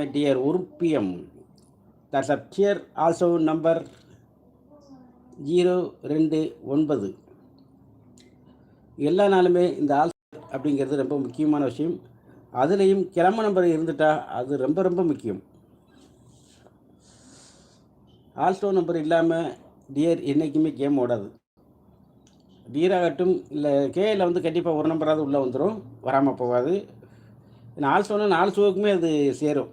my dear உருப்பியம் that's up here also number zero ரெண்டு ஒன்பது எல்லா நாளுமே இந்த ஆல் அப்படிங்கிறது ரொம்ப முக்கியமான விஷயம். அதுலேயும் கிளம்ப நம்பர் இருந்துட்டா அது ரொம்ப ரொம்ப முக்கியம். ஆல்ஸ்டோ நம்பர் இல்லாமல் டியர் என்றைக்குமே கேம் ஓடாது. டியராகட்டும் இல்லை கேயில் வந்து கண்டிப்பாக ஒரு நம்பராவது உள்ளே வந்துடும் வராமல் போகாது. நாலு நாலு சோவுக்குமே அது சேரும்.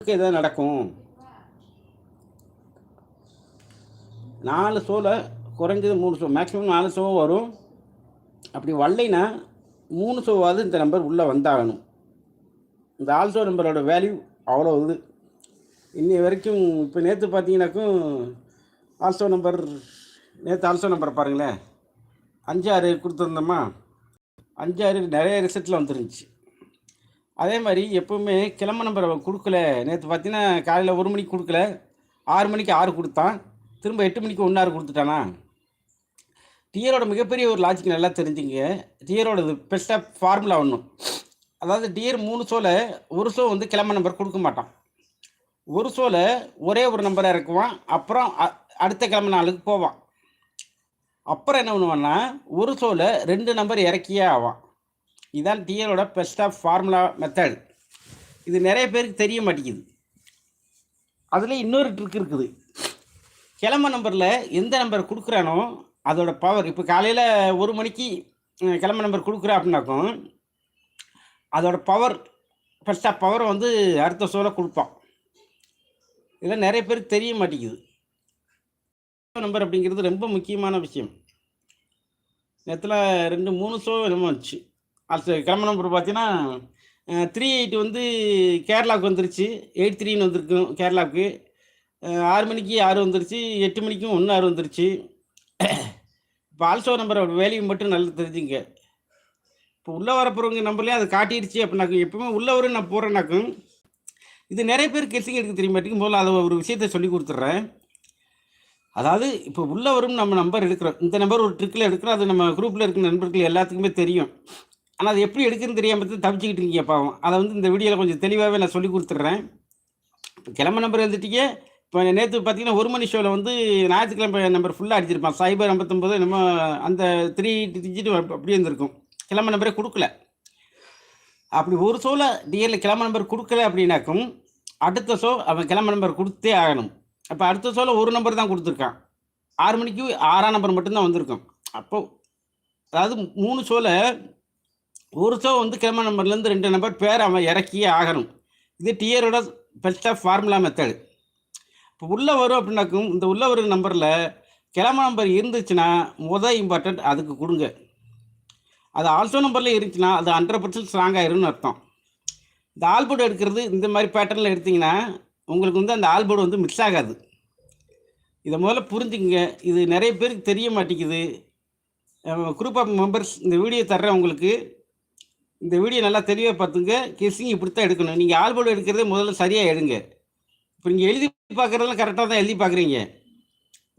எதாவது நடக்கும். நாலு ஷோவில் குறைஞ்சது மூணு ஷோ மேக்ஸிமம் நாலு ஷோ வரும். அப்படி வரலைன்னா மூணு ஷோவாவது இந்த நம்பர் உள்ளே வந்தாகணும். இந்த ஆல்சோ நம்பரோட வேல்யூ அவ்வளோ இது இன்னி வரைக்கும் இப்போ நேற்று பார்த்தீங்கன்னாக்கும் ஆல்சோ நம்பர் நேற்று ஆல்சோ நம்பர் பாருங்களேன். அஞ்சாறு கொடுத்துருந்தோமா? அஞ்சாறு நிறைய ரிசல்ட்டில் வந்துருந்துச்சு. அதே மாதிரி எப்போவுமே கிளம்ப நம்பர் அவன் கொடுக்கல. நேற்று பார்த்தீங்கன்னா காலையில் ஒரு மணிக்கு கொடுக்கல. ஆறு மணிக்கு ஆறு கொடுத்தான். திரும்ப எட்டு மணிக்கு ஒன்று ஆறு கொடுத்துட்டானா? டியரோட மிகப்பெரிய ஒரு லாஜிக் நல்லா தெரிஞ்சுங்க. டியரோட பெஸ்ட்டாக ஃபார்முலா ஒன்றும் அதாவது டியர் மூணு ஷோவில் ஒரு ஷோ வந்து கிளம்ப நம்பர் கொடுக்க மாட்டான். ஒரு ஷோவில் ஒரே ஒரு நம்பரை இறக்குவான் அப்புறம் அ- அடுத்த கிளம்ப நாளுக்கு போவான். அப்புறம் என்ன பண்ணுவான்னா ஒரு ஷோவில் ரெண்டு நம்பர் இறக்கியே ஆவான். இதான் டிஎலோட பெஸ்ட் ஆஃப் ஃபார்முலா மெத்தட் இது நிறைய பேருக்கு தெரிய மாட்டேங்குது. அதில் இன்னொரு ட்ரிக் இருக்குது. கிளம்ப நம்பரில் எந்த நம்பர் கொடுக்குறானோ அதோட பவர் இப்போ காலையில் ஒரு மணிக்கு கிளம்ப நம்பர் கொடுக்குறா அப்படின்னாக்கும் அதோட பவர் ஃபஸ்ட் ஆஃப் பவரை வந்து அடுத்த ஷோவில் கொடுப்பான். இதெல்லாம் நிறைய பேருக்கு தெரிய மாட்டேங்குது. நம்பர் அப்படிங்கிறது ரொம்ப முக்கியமான விஷயம். நேற்றுல ரெண்டு மூணு ஷோ என்னமோ வந்துச்சு. அது கிளம்ப நம்பர் பார்த்தீங்கன்னா த்ரீ எயிட் வந்து கேரளாவுக்கு வந்துருச்சு. எயிட் த்ரீன்னு வந்திருக்கும் கேரளாவுக்கு. ஆறு மணிக்கு ஆறு வந்துருச்சு. எட்டு மணிக்கும் ஒன்று ஆறு வந்துருச்சு. இப்போ ஆல்சோ நம்பர் வேல்யூ மட்டும் நல்லா தெரிஞ்சுங்க. இப்போ உள்ளே வரப்போகிறவங்க நம்பர்லேயே அது காட்டிடுச்சு அப்படின்னாக்கும் எப்பவுமே உள்ளே வரும் நான் போகிறேன்னாக்கும் இது நிறைய பேர் கெஸ்ஸிங் எடுக்க தெரிய மாட்டேங்குது அதை ஒரு விஷயத்த சொல்லி கொடுத்துட்றேன். அதாவது இப்போ உள்ளே வரும் நம்ம நம்பர் எடுக்கிறோம். இந்த நம்பர் ஒரு ட்ரிக்கில் எடுக்கிறோம். அது நம்ம குரூப்பில் இருக்கிற நண்பர்கள் எல்லாத்துக்குமே தெரியும். ஆனால் அது எப்படி எடுக்குன்னு தெரியாமல் தான் தவிச்சிக்கிட்டு இருக்கீங்க பாவம். அதை வந்து இந்த வீடியோவில் கொஞ்சம் தெளிவாகவே நான் சொல்லி கொடுத்துட்றேன். கிளம்ப நம்பர் எழுதிட்டீங்க இப்போ நேற்று பார்த்தீங்கன்னா ஒரு மணி ஷோவில் வந்து ஞாயிற்றுக்கிழமை நம்பர் ஃபுல்லாக அடிச்சிருப்பான். சைபர் ஐம்பத்தொம்பது நம்ம அந்த த்ரீ டிஜிட் அப்படியே இருந்திருக்கும். கிளம்ப நம்பரே கொடுக்கல. அப்படி ஒரு ஷோவில் டிஎல்ல கிளம்ப நம்பர் கொடுக்கல அப்படின்னாக்கும் அடுத்த ஷோ அவன் கிளம்ப நம்பர் கொடுத்தே ஆகணும். அப்போ அடுத்த ஷோவில் ஒரு நம்பர் தான் கொடுத்துருக்கான். ஆறு மணிக்கு ஆறாம் நம்பர் மட்டும்தான் வந்திருக்கும். அப்போது அதாவது மூணு ஷோவில் ஒரு ஷோ வந்து கிழமை நம்பர்லேருந்து ரெண்டு நம்பர் பேர் அவன் இறக்கியே ஆகணும். இது டியரோட பெஸ்ட் ஆஃப் ஃபார்முலா மெத்தடு இப்போ உள்ளே வரும் அப்படின்னாக்கும் இந்த உள்ளே வரும் நம்பரில் கிழமை நம்பர் இருந்துச்சுன்னா முதல் இம்பார்ட்டன்ட் அதுக்கு கொடுங்க. அது ஆல்சோ நம்பரில் இருந்துச்சுன்னா அது ஹண்ட்ரட் பர்சன்ட் ஸ்ட்ராங்காகிரும்னு அர்த்தம். இந்த ஆல்போர்டு எடுக்கிறது இந்த மாதிரி பேட்டர்னில் எடுத்திங்கன்னா உங்களுக்கு வந்து அந்த ஆல்போர்டு வந்து மிக்ஸ் ஆகாது. இதை முதல்ல புரிஞ்சுக்கங்க. இது நிறைய பேருக்கு தெரிய மாட்டேங்குது. குரூப் ஆஃப் மெம்பர்ஸ் இந்த வீடியோ தர்றேன் உங்களுக்கு இந்த வீடியோ நல்லா தெளிவாக பார்த்துங்க. கெஸ்ஸிங் இப்படி தான் எடுக்கணும். நீங்கள் ஆல்போர்டு எடுக்கிறதே முதல்ல சரியாக எடுங்க. இப்போ நீங்கள் எழுதி பார்க்குறதெல்லாம் கரெக்டாக தான் எழுதி பார்க்குறீங்க.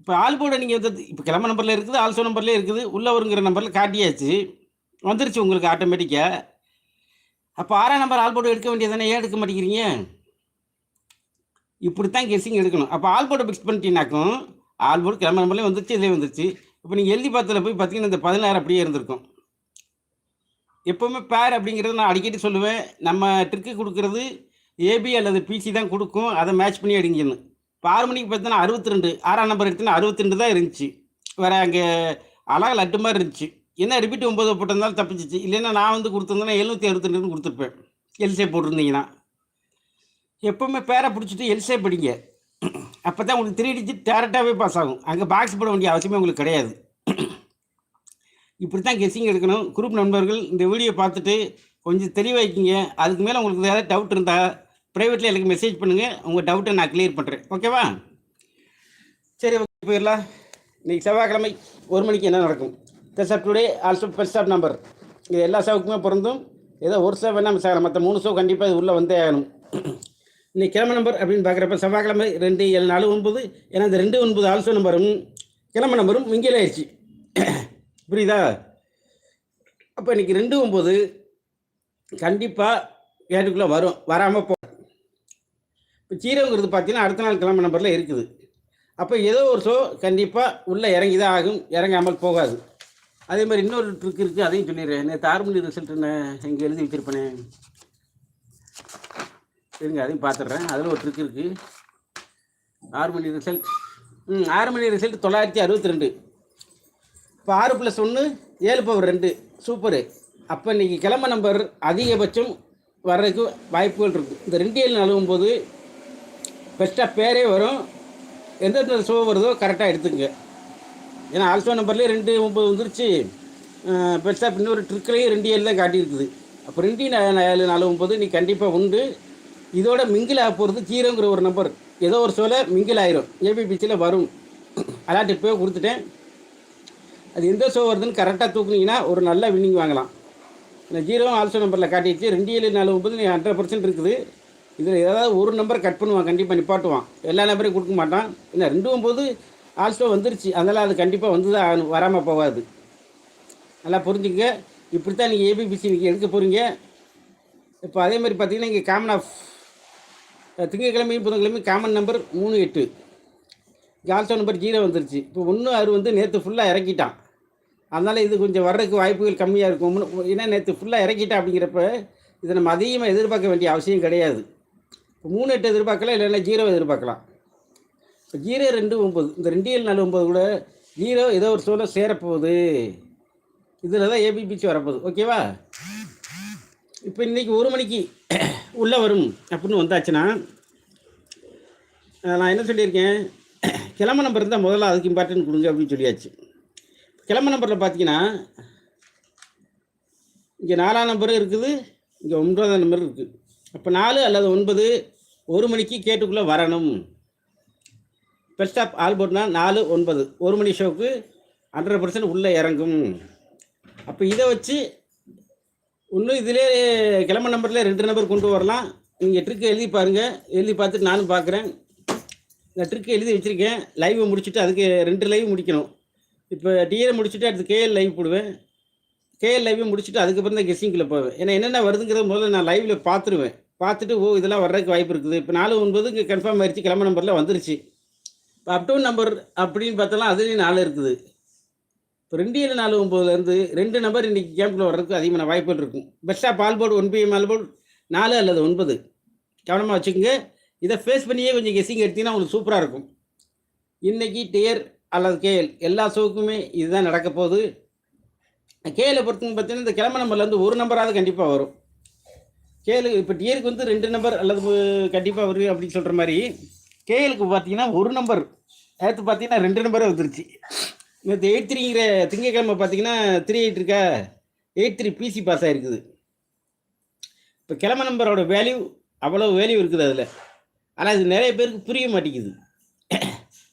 இப்போ ஆல்போர்டை நீங்கள் வந்து இப்போ கிளம்ப நம்பரில் இருக்குது ஆல்சோ நம்பர்லேயே இருக்குது. உள்ள வருங்கிற நம்பரில் காட்டியாச்சு. வந்துருச்சு உங்களுக்கு ஆட்டோமேட்டிக்காக அப்போ ஆறாம் நம்பர் ஆல்போர்டு எடுக்க வேண்டியதானே ஏன் எடுக்க மாட்டேங்கிறீங்க? இப்படி தான் கெஸ்ஸிங் எடுக்கணும். அப்போ ஆல்போர்டை ஃபிக்ஸ் பண்ணிட்டீங்கனாக்கும் ஆல்போர்டு கிளம்ப நம்பர்லேயே வந்துருச்சு இதே வந்துருச்சு. இப்போ நீங்கள் எழுதி பார்த்ததில் போய் பார்த்தீங்கன்னா இந்த பதினாறு அப்படியே இருந்திருக்கும். எப்போவுமே பேர் அப்படிங்கிறது நான் அடிக்கடி சொல்லுவேன். நம்ம ட்ரிக்கு கொடுக்கறது ஏபி அல்லது பிசி தான் கொடுக்கும். அதை மேட்ச் பண்ணி அடிங்கன்னு. இப்போ ஆறு மணிக்கு பார்த்தீங்கன்னா அறுபத்தி ரெண்டு ஆறாம் நம்பர் எடுத்தீங்கன்னா அறுபத்தி ரெண்டு தான் இருந்துச்சு. வேறு அங்கே அழகா லட்டு மாதிரி இருந்துச்சு. என்ன ரிப்பீட் ஒம்பது போட்டிருந்தாலும் தப்பிச்சிச்சு. இல்லைன்னா நான் வந்து கொடுத்துருந்தேன்னா எழுநூற்றி அறுபத்தி ரெண்டுன்னு கொடுத்துருப்பேன். எல்சே போட்டிருந்தீங்கன்னா. எப்போவுமே பேரை பிடிச்சிட்டு எல்சே படிங்க அப்போ தான் உங்களுக்கு த்ரீ டிஜிட் டேரெக்டாகவே பாஸ் ஆகும். அங்கே பாக்ஸ் போட வேண்டிய அவசியமே உங்களுக்கு கிடையாது. இப்படி தான் கெஸ்ஸிங் எடுக்கணும். குரூப் நண்பர்கள் இந்த வீடியோ பார்த்துட்டு கொஞ்சம் தெளிவாக்கிங்க அதுக்கு மேலே உங்களுக்கு ஏதாவது டவுட் இருந்தால் ப்ரைவேட்டில் எனக்கு மெசேஜ் பண்ணுங்கள் உங்கள் டவுட்டை நான் கிளியர் பண்ணுறேன் ஓகேவா சரி ஓகே போயிடலாம். இன்றைக்கி செவ்வாய்க்கிழமை ஒரு மணிக்கு என்ன நடக்கும்? Thus of today also best of number இது எல்லா ஷோவுக்குமே பொருந்தும். ஏதோ ஒரு ஷோ வேணால் மிஸ் ஆகலாம். மற்ற மூணு ஷோ கண்டிப்பாக இது உள்ளே வந்தே ஆகணும். இன்னைக்கு கிழமை நம்பர் அப்படின்னு பார்க்குறப்ப செவ்வாய்க்கிழமை ரெண்டு ஏழு நாலு ஒன்பது. ஏன்னா இந்த ரெண்டு ஒன்பது ஆல்சோ நம்பரும் கிழமை நம்பரும் மிங்கில் ஆயிடுச்சு. புரியுதா? அப்போ இன்னைக்கு ரெண்டு ஒம்பது கண்டிப்பாக கேட்டுக்குள்ளே வரும். வராமல் போ இப்போ சீரகங்கிறது பார்த்தீங்கன்னா அடுத்த நாள் கிளம்ப நம்பரில் இருக்குது. அப்போ ஏதோ ஒரு ஷோ கண்டிப்பாக உள்ளே இறங்கி தான் ஆகும். இறங்காமல் போகாது. அதே மாதிரி இன்னொரு ட்ரிக் இருக்குது அதையும் சொல்லிடுறேன். நேற்று ஆறு ரிசல்ட் என்ன இங்கே எழுதி வச்சுருப்பேனே. இருங்க அதையும் பார்த்துட்றேன் அதில் ஒரு ட்ரிக் இருக்குது ஆறு மணி ரிசல்ட் ம் ஆறு மணி ரிசல்ட் தொள்ளாயிரத்தி அறுபத்தி ரெண்டு. இப்போ ஆறு ப்ளஸ் ஒன்று ஏழு பவர் ரெண்டு. சூப்பரு அப்போ இன்றைக்கி கிளம்ப நம்பர் அதிகபட்சம் வர்றதுக்கு வாய்ப்புகள் இருக்குது இந்த ரெண்டு ஏழு நழுவும் போது பெஸ்ட்டாக பேரே வரும். எந்தெந்த ஷோ வருதோ கரெக்டாக எடுத்துங்க. ஏன்னா ஆல்சோ நம்பர்லேயே ரெண்டு ஒம்பது வந்துருச்சு. பெருசாக இன்னொரு ட்ரிக்லேயும் ரெண்டு ஏழு தான் காட்டியிருக்குது. அப்போ ரெண்டு ஏழு நாலு ஒம்பது நீ கண்டிப்பாக உண்டு. இதோட மிங்கில் ஆக போகிறது ஜீரோங்கிற ஒரு நம்பர் ஏதோ ஒரு ஷோவில் மிங்கில் ஆயிரும். ஏபிபிசியில் வரும். அலாட்டி போய் கொடுத்துட்டேன். அது எந்த ஷோ வருதுன்னு கரெக்டாக தூக்குனீங்கன்னா ஒரு நல்ல வின்னிங் வாங்கலாம். இந்த ஜீரோ ஆல்சோ நம்பரில் காட்டிடுச்சு. ரெண்டு ஏழு நாலு ஒம்பது நீ ஹண்ட்ரட் பர்சன்ட் இருக்குது. இதில் ஏதாவது ஒரு நம்பர் கட் பண்ணுவான் கண்டிப்பாக நிப்பாட்டுவான். எல்லா நம்பரையும் கொடுக்க மாட்டான். இல்லை ரெண்டு ஒம்பது ஆல்சோ வந்துருச்சு. அதனால் அது கண்டிப்பாக வந்து தான் வராமல் போகாது. நல்லா புரிஞ்சுங்க இப்படி தான் நீங்கள் ஏபிபிசி நீங்கள் எடுக்க போகிறீங்க இப்போ அதே மாதிரி பார்த்தீங்கன்னா இங்கே காமன் ஆஃப் திங்கக்கிழமையும் புதன்கிழமையும் காமன் நம்பர் மூணு எட்டு. இங்கே ஆல்சோ நம்பர் ஜீரோ வந்துருச்சு. இப்போ ஒன்று அவர் வந்து நேற்று ஃபுல்லாக இறக்கிட்டான். அதனால் இது கொஞ்சம் வர்றதுக்கு வாய்ப்புகள் கம்மியாக இருக்கும். ஏன்னா நேற்று ஃபுல்லாக இறக்கிட்டா அப்படிங்கிறப்ப இதை நம்ம அதிகமாக எதிர்பார்க்க வேண்டிய அவசியம் கிடையாது. இப்போ மூணு எட்டு எதிர்பார்க்கலாம் இல்லைன்னா ஜீரோ எதிர்பார்க்கலாம். இப்போ ஜீரோ ரெண்டு ஒம்பது இந்த ரெண்டு ஏழு நாலு ஒம்பது கூட ஜீரோ ஏதோ ஒரு சோழ சேரப்போகுது. இதில் தான் ஏபிபிசி வரப்போகுது. ஓகேவா இப்போ இன்றைக்கி ஒரு மணிக்கு உள்ளே வரும் அப்படின்னு வந்தாச்சுன்னா நான் என்ன சொல்லியிருக்கேன்? கிளம்ப நம்பர் இருந்தால் முதல்ல அதுக்கு இம்பார்ட்டன்ட் கொடுங்க அப்படின்னு சொல்லியாச்சு. கிளம்ப நம்பரில் பார்த்தீங்கன்னா இங்கே நாலாம் நம்பரும் இருக்குது இங்கே ஒன்பதாம் நம்பர் இருக்குது அப்போ நாலு அல்லது ஒன்பது ஒரு மணிக்கு கேட்டுக்குள்ளே வரணும். பெஸ்ட் ஆஃப் ஆல்போர்ட்னா நாலு ஒன்பது. ஒரு மணி ஷோக்கு ஹண்ட்ரட் பர்சன்ட் உள்ளே இறங்கும். அப்போ இதை வச்சு இன்னும் இதிலே கிளம்ப நம்பரில் ரெண்டு நம்பர் கொண்டு வரலாம். நீங்கள் ட்ரிக் எழுதி பாருங்கள் எழுதி பார்த்துட்டு நானும் பார்க்குறேன் இந்த ட்ரிக்கு எழுதி வச்சுருக்கேன். லைவை முடிச்சுட்டு அதுக்கு ரெண்டு லைவ் முடிக்கணும். இப்போ டிஎல் முடிச்சுட்டு அடுத்து கேஎல் லைவ் போடுவேன். கேஎல் லைவை முடிச்சுட்டு அதுக்கப்புறம் தான் கெஸ்ஸிங்கில் போவேன். ஏன்னா என்னென்ன வருதுங்கிறத முதல்ல நான் லைவில் பார்த்துருவேன். பார்த்துட்டு ஓ இதெல்லாம் வர்றதுக்கு வாய்ப்பு இருக்குது. இப்போ நாலு ஒன்பது இங்கே கன்ஃபார்ம் ஆயிடுச்சு கிளம்ப நம்பரில் வந்துருச்சு. இப்போ அப்டவுன் நம்பர் அப்படின்னு பார்த்தாலும் அதுலேயும் நாலு இருக்குது. இப்போ ரெண்டு ஏழு நாலு ஒம்பதுலேருந்து ரெண்டு நம்பர் இன்றைக்கி கேம்பில் வர்றதுக்கு அதிகமான வாய்ப்புகள் இருக்கும். பெஸ்ட்டாக ball board one PM ball board நாலு அல்லது ஒன்பது. கவனமாக வச்சுக்கோங்க. இதை ஃபேஸ் பண்ணியே கொஞ்சம் கெஸ்ஸிங் எடுத்தீங்கன்னா உங்களுக்கு சூப்பராக இருக்கும். இன்றைக்கி டேர் அல்லது கேஎல். எல்லா ஷோக்குமே இதுதான் நடக்க போகுது. கேஎலை பொறுத்தவங்க பார்த்தீங்கன்னா இந்த கிளம்ப நம்பர்லேருந்து ஒரு நம்பராவது கண்டிப்பாக வரும். கேஎல் இப்போ டிஏருக்கு வந்து ரெண்டு நம்பர் அல்லது கண்டிப்பாக வரும் அப்படின்னு சொல்கிற மாதிரி கேஎலுக்கு பார்த்தீங்கன்னா ஒரு நம்பர் நேற்று பார்த்தீங்கன்னா ரெண்டு நம்பரே வந்துருச்சு. நேற்று எயிட் த்ரீங்கிற திங்கக்கிழமை பார்த்தீங்கன்னா த்ரீ எயிட் இருக்கா? எயிட் த்ரீ பிசி பாஸ் ஆகிருக்குது இப்போ கிழமை நம்பரோட வேல்யூ அவ்வளோ வேல்யூ இருக்குது அதில். ஆனால் இது நிறைய பேருக்கு புரிய மாட்டேங்குது.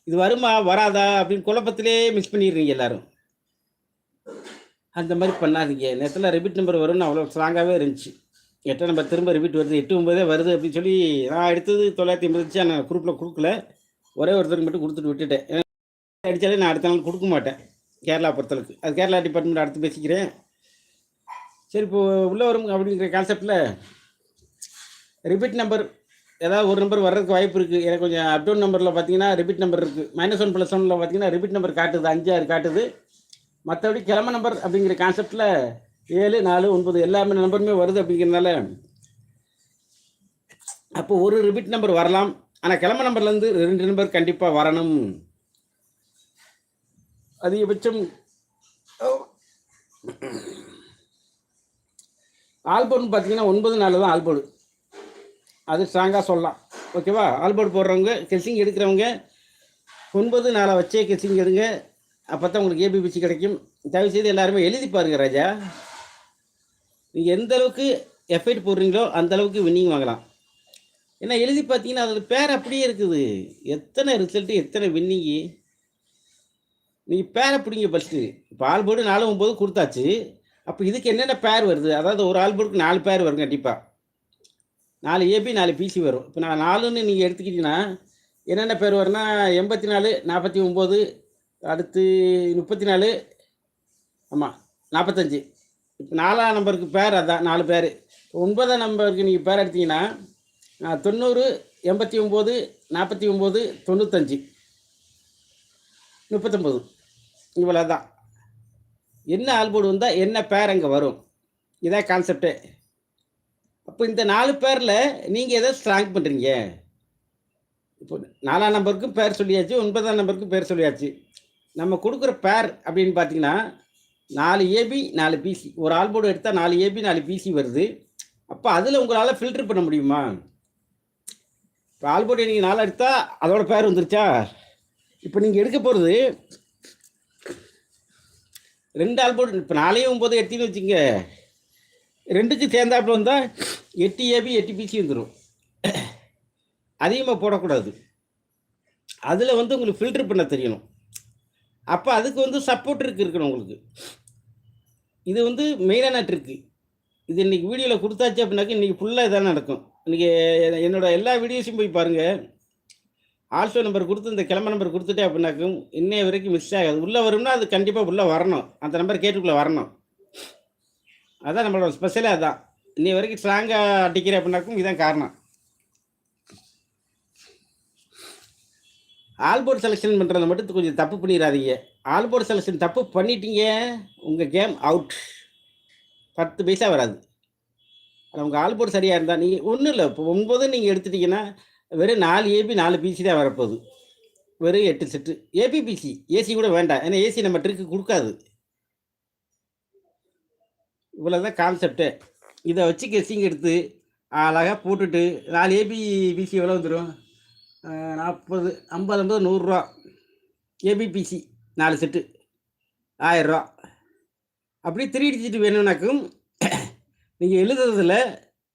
இது வருமா வராதா அப்படின்னு குழப்பத்திலே மிஸ் பண்ணிடுறீங்க எல்லாரும். அந்த மாதிரி பண்ணாதீங்க. நேரத்தில் ரிப்பீட் நம்பர் வரும்னு அவ்வளோ ஸ்ட்ராங்காகவே இருந்துச்சு. எட்டு நம்பர் திரும்ப ரிப்பீட் வருது. எட்டு ஒம்பதே வருது அப்படின்னு சொல்லி நான் எடுத்தது தொள்ளாயிரத்தி எண்பது நான் குரூப்பில் கொடுக்கல. ஒரே ஒருத்தருக்கு மட்டும் கொடுத்துட்டு விட்டுட்டேன். அடித்தாலே நான் அடுத்த நாள் கொடுக்க மாட்டேன். கேரளா பொறுத்தளவுக்கு. அது கேரளா டிபார்ட்மெண்ட் அடுத்து பேசிக்கிறேன். சரி இப்போ உள்ளே வரும் அப்படிங்கிற கான்செப்டில் ரிப்பீட் நம்பர் ஏதாவது ஒரு நம்பர் வர்றதுக்கு வாய்ப்பு இருக்குது எனக்கு கொஞ்சம் அப்டவுன் நம்பரில் பார்த்தீங்கன்னா ரிப்பீட் நம்பர் இருக்குது மைனஸ் ஒன் ப்ளஸ் ஒனில் பார்த்தீங்கன்னா ரிப்பீட் நம்பர் காட்டுது. அஞ்சு ஆறு காட்டுது. மற்றபடி கிழமை நம்பர் அப்படிங்கிற கான்செப்டில் ஏழு நாலு ஒன்பது எல்லாமே நம்பருமே வருது அப்படிங்கிறதுனால அப்போ ஒரு ரிப்பீட் நம்பர் வரலாம். ஆனால் கிழமை நம்பர்லேருந்து ரெண்டு நம்பர் கண்டிப்பாக வரணும். அதிகபட்சம் ஆல்போர்ட்னு பார்த்தீங்கன்னா ஒன்பது நாலு தான் ஆல்போர்டு அது ஸ்ட்ராங்காக சொல்லலாம். ஓகேவா ஆல்போர்ட் போடுறவங்க கெஸ்ஸிங் எடுக்கிறவங்க ஒன்பது நாளை வச்சே கெஸ்ஸிங் எடுங்க. அப்போ தான் உங்களுக்கு ஏபிபிசி கிடைக்கும். தயவு செய்து எல்லாருமே எழுதி பாருங்க ராஜா. நீங்கள் எந்த அளவுக்கு எஃபெக்ட் போடுறீங்களோ அந்த அளவுக்கு வின்னிங் வாங்கலாம். ஏன்னா எழுதி பார்த்தீங்கன்னா அதில் பேர் அப்படியே இருக்குது. எத்தனை ரிசல்ட்டு எத்தனை வின்னிங்கு நீங்கள் பேரை பிடிங்க ஃபஸ்ட்டு இப்போ ஆல்போர்டு நாலு ஒம்பது கொடுத்தாச்சு. அப்போ இதுக்கு என்னென்ன பேர் வருது? அதாவது ஒரு ஆல்போர்டுக்கு நாலு பேர் வரும் கண்டிப்பாக நாலு ஏபி நாலு பிசி வரும். இப்போ நான் நாலுன்னு நீங்கள் எடுத்துக்கிட்டீங்கன்னா என்னென்ன பேர் வரும்னா எண்பத்தி நாலு நாற்பத்தி ஒம்பது அடுத்து முப்பத்தி நாலு ஆமாம் நாற்பத்தஞ்சு இப்போ நாலாம் நம்பருக்கு பேர் அதான் நாலு பேர். ஒன்பதாம் நம்பருக்கு நீங்கள் பேர் எடுத்தீங்கன்னா தொண்ணூறு எண்பத்தி ஒம்பது நாற்பத்தி ஒம்பது தொண்ணூத்தஞ்சு. முப்பத்தொம்பது. இவ்வளோ தான் என்ன ஆல்போர்டு வந்தால் என்ன பேர் அங்கே வரும்? இதான் கான்செப்டே அப்போ இந்த நாலு பேரில் நீங்கள் எதை ஸ்ட்ராங் பண்ணுறீங்க இப்போ நாலாம் நம்பருக்கும் பேர் சொல்லியாச்சு ஒன்பதாம் நம்பருக்கும் பேர் சொல்லியாச்சு. நம்ம கொடுக்குற பேர் அப்படின்னு பார்த்தீங்கன்னா நாலு ஏபி நாலு பிசி ஒரு ஆல்போர்டு எடுத்தால் நாலு ஏபி நாலு பிசி வருது. அப்போ அதில் உங்களால் ஃபில்டர் பண்ண முடியுமா? இப்போ ஆல்போர்டு நீங்கள் நாலு எடுத்தால் அதோட பேர் வந்துருச்சா? இப்போ நீங்கள் எடுக்க போகிறது ரெண்டு ஆல்போர்டு இப்போ நாளையும் ஒம்பது எடுத்தீங்கன்னு வச்சுங்க ரெண்டுக்கும் சேர்ந்தாப்புல வந்தால் எட்டு ஏபி எட்டு பிசி வந்துடும் அதிகமாக போடக்கூடாது. அதில் வந்து உங்களுக்கு ஃபில்டர் பண்ண தெரியணும். அப்போ அதுக்கு வந்து சப்போர்ட் இருக்கு இருக்கணும் உங்களுக்கு. இது வந்து மெயினான ட்ரிக்கு இது இன்றைக்கி வீடியோவில் கொடுத்தாச்சு அப்படின்னாக்க இன்றைக்கி ஃபுல்லாக இதான் நடக்கும். இன்றைக்கி என்னோட எல்லா வீடியோஸையும் போய் பாருங்கள் ஆல்சோ நம்பர் கொடுத்து இந்த கிளம்ப நம்பர் கொடுத்துட்டே அப்படின்னாக்கும் இன்னைய வரைக்கும் மிஸ் ஆகாது. உள்ளே வரும்னா அது கண்டிப்பாக உள்ளே வரணும். அந்த நம்பர் கேட்டுக்குள்ளே வரணும். அதான் நம்மளோட ஸ்பெஷலே அதான். இன்னைய வரைக்கும் ஸ்ட்ராங்காக அடிக்கிறேன் அப்படின்னாக்கும் இதுதான் காரணம். ஆல்போர்ட் செலெக்ஷன் பண்ணுறதை மட்டும் கொஞ்சம் தப்பு பண்ணிடாதீங்க. ஆல்போர்ட் செலெக்ஷன் தப்பு பண்ணிட்டீங்க உங்கள் கேம் அவுட் பத்து பைசா வராது. ஆனால் உங்கள் ஆல்போர்ட் சரியாக இருந்தால் நீங்கள் ஒன்றும் இல்லை. இப்போ ஒன்பது நீங்கள் எடுத்துட்டீங்கன்னா வெறும் நாலு ஏபி நாலு பிசி தான் வரப்போகுது. வெறும் எட்டு செட்டு ஏபிபிசி ஏசி கூட வேண்டாம். ஏன்னா ஏசி நம்ம ட்ரிக்கு கொடுக்காது. இவ்வளோதான் கான்செப்டு இதை வச்சு கெஸ்ஸிங் எடுத்து அழகாக போட்டுட்டு நாலு ஏபி பிசி எவ்வளோ வந்துடும் நாற்பது ஐம்பது ஐம்பது நூறுரூவா ஏபிபிசி நாலு செட்டு ஆயிரரூவா அப்படி த்ரீ டிஜிட் வேணும்னாக்கும் நீங்கள் எழுதுறதுல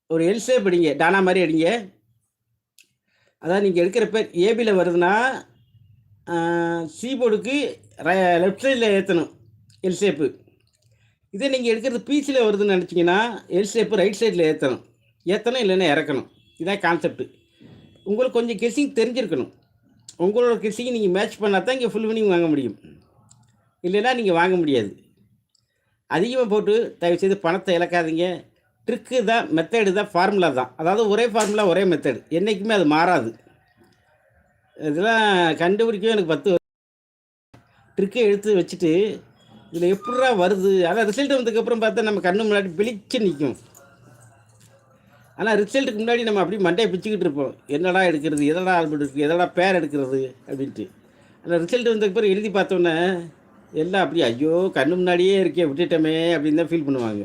ஒரு ஹெல் ஷேப் அடிங்க டானா மாதிரி அடிங்க. அதான் நீங்கள் எடுக்கிற பேர் ஏபியில் வருதுன்னா சீபோர்டுக்கு லெஃப்ட் சைடில் ஏற்றணும் எல் ஷேப்பு இதே நீங்கள் எடுக்கிறது பிசியில் வருதுன்னு நினச்சிங்கன்னா எல் ஷேப்பு ரைட் சைடில் ஏற்றணும் ஏற்றணும் இல்லைன்னா இறக்கணும். இதான் கான்செப்ட் உங்களுக்கு கொஞ்சம் கெஸ்ஸிங் தெரிஞ்சிருக்கணும். உங்களோட கெஸ்ஸிங் நீங்கள் மேட்ச் பண்ணால் தான் இங்கே ஃபுல் வினிங் வாங்க முடியும். இல்லைன்னா நீங்கள் வாங்க முடியாது. அதிகமாக போட்டு தயவுசெய்து பணத்தை இழக்காதீங்க. ட்ரிக்கு தான் மெத்தடு தான் ஃபார்முலா தான். அதாவது ஒரே ஃபார்முலா ஒரே மெத்தடு என்றைக்குமே அது மாறாது. இதெல்லாம் கண்டுபிடிக்கவே எனக்கு பத்து ட்ரிக்கை எடுத்து வச்சுட்டு இதில் எப்படா வருது? ஆனால் ரிசல்ட் வந்ததுக்கப்புறம் பார்த்தா நம்ம கண்ணு முன்னாடி பிளிச்சு நிற்கும் ஆனால் ரிசல்ட்டுக்கு முன்னாடி நம்ம அப்படியே மண்டையை பிச்சுக்கிட்டு இருப்போம். என்னடா எடுக்கிறது? எதடா ஆல்பம் இருக்குது எதடா பேர் எடுக்கிறது? அப்படின்ட்டு. ஆனால் ரிசல்ட் வந்ததுக்கு எழுதி பார்த்தோன்னே எல்லாம் அப்படியே ஐயோ கண்ணு முன்னாடியே இருக்கே விட்டுட்டோமே அப்படின்னு தான் ஃபீல் பண்ணுவாங்க.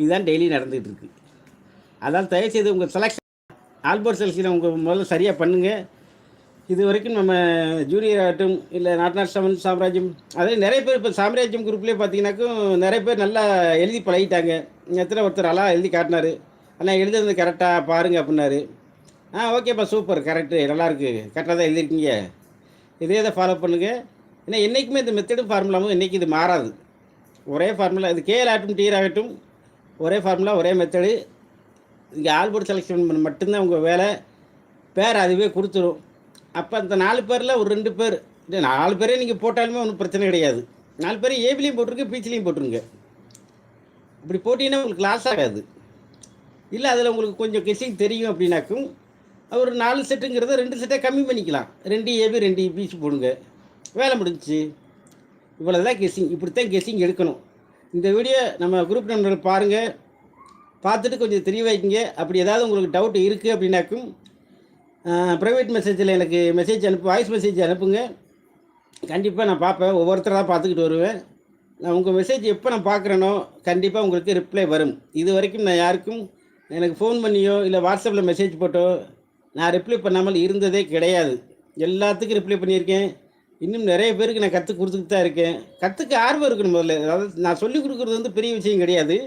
இதுதான் டெய்லி நடந்துகிட்டு இருக்கு. அதான் தயவுசெய்து உங்கள் செலெக்ஷன் ஆல்போர்ட் செலெக்ஷனை உங்கள் முதல்ல சரியாக பண்ணுங்கள் இது வரைக்கும் நம்ம ஜூனியர் ஆகட்டும் இல்லை நாட்நாட் செவன் சாம்ராஜ்யம் அதே நிறைய பேர் இப்போ சாம்ராஜ்யம் குரூப்லேயே பார்த்தீங்கன்னாக்கும் நிறைய பேர் நல்லா எழுதி பழகிட்டாங்க. எத்தனை ஒருத்தர் அழகாக எழுதி காட்டினார். ஆனால் எழுதுறது கரெக்டாக பாருங்கள் அப்படின்னாரு. ஆ ஓகேப்பா சூப்பர் கரெக்டு நல்லாயிருக்கு கரெக்டாக தான் எழுதிருக்கீங்க இதே இதை ஃபாலோ பண்ணுங்கள் ஏன்னா என்றைக்குமே இந்த மெத்தடும் ஃபார்முலாவும் என்றைக்கு இது மாறாது. ஒரே ஃபார்முலா இது கேஎல் ஆகட்டும் டீர் ஆகட்டும் ஒரே ஃபார்முலா ஒரே மெத்தடு இங்கே ஆல்போர்ட் செலெக்ஷன் மட்டும்தான் உங்கள் வேலை. பேர் அதுவே கொடுத்துரும். அப்போ அந்த நாலு பேரில் ஒரு ரெண்டு பேர். இல்லை நாலு பேரே நீங்கள் போட்டாலுமே ஒன்றும் பிரச்சனை கிடையாது. நாலு பேரும் ஏபிலையும் போட்டிருக்கு பீச்சிலையும் போட்டுருங்க. இப்படி போட்டிங்கன்னா உங்களுக்கு லாஸ் ஆகாது. இல்லை அதில் உங்களுக்கு கொஞ்சம் கெஸ்ஸிங் தெரியும் அப்படின்னாக்கும் ஒரு நாலு செட்டுங்கிறத ரெண்டு செட்டை கம்மி பண்ணிக்கலாம். ரெண்டு ஏபி ரெண்டு பீச் போடுங்க. வேலை முடிஞ்சிச்சு. இவ்வளோ தான் கெஸிங் இப்படி தான் எடுக்கணும். இந்த வீடியோ நம்ம குரூப் நண்பர்கள் பாருங்கள் பார்த்துட்டு கொஞ்சம் தெரிய வைக்கிங்க அப்படி ஏதாவது உங்களுக்கு டவுட் இருக்குது அப்படின்னாக்கும் ப்ரைவேட் மெசேஜில் எனக்கு மெசேஜ் அனுப்பு வாய்ஸ் மெசேஜ் அனுப்புங்க. கண்டிப்பாக நான் பார்ப்பேன். ஒவ்வொருத்தராக பார்த்துக்கிட்டு வருவேன். நான் உங்கள் மெசேஜ் எப்போ நான் பார்க்குறேனோ கண்டிப்பாக உங்களுக்கு ரிப்ளை வரும். இது வரைக்கும் நான் யாருக்கும் எனக்கு ஃபோன் பண்ணியோ இல்லை வாட்ஸ்அப்பில் மெசேஜ் போட்டோ நான் ரிப்ளை பண்ணாமல் இருந்ததே கிடையாது. எல்லாத்துக்கும் ரிப்ளை பண்ணியிருக்கேன். இன்னும் நிறைய பேருக்கு நான் கற்றுக் கொடுத்துக்கிட்டு தான் இருக்கேன். கற்றுக்க ஆர்வம் இருக்கணும் முதல்ல. அதாவது நான் சொல்லிக் கொடுக்குறது வந்து பெரிய விஷயம் கிடையாது.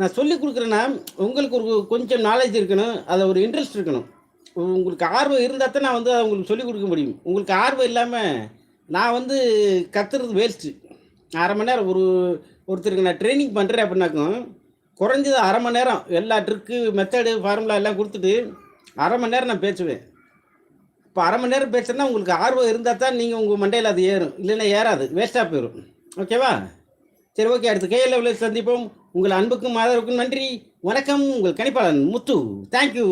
நான் சொல்லிக் கொடுக்குறேன்னா உங்களுக்கு ஒரு கொஞ்சம் நாலேஜ் இருக்கணும். அதில் ஒரு இன்ட்ரெஸ்ட் இருக்கணும். உங்களுக்கு ஆர்வம் இருந்தால் தான் நான் வந்து உங்களுக்கு சொல்லிக் கொடுக்க முடியும். உங்களுக்கு ஆர்வம் இல்லாமல் நான் வந்து கத்துறது வேஸ்ட்டு அரை மணி நேரம் ஒரு ஒருத்தருக்கு நான் ட்ரைனிங் பண்ணுறேன் அப்படின்னாக்கும் குறைஞ்சது அரை மணி நேரம் எல்லா ட்ரிக்கு மெத்தடு ஃபார்முலா எல்லாம் கொடுத்துட்டு அரை மணி நேரம் நான் பேசுவேன். இப்போ அரை மணி நேரம் பேசுகிறேன்னா உங்களுக்கு ஆர்வம் இருந்தால் தான் நீங்கள் உங்கள் மண்டையில் அது ஏறும். இல்லைன்னா ஏறாது. வேஸ்ட்டாக போயிடும் ஓகேவா சரி ஓகே அடுத்து கேஎல் லெவலில் சந்திப்போம். உங்கள் அன்புக்கும் ஆதரவுக்கும் நன்றி. வணக்கம். உங்கள் கணிப்பாளன் முத்து. தேங்க்யூ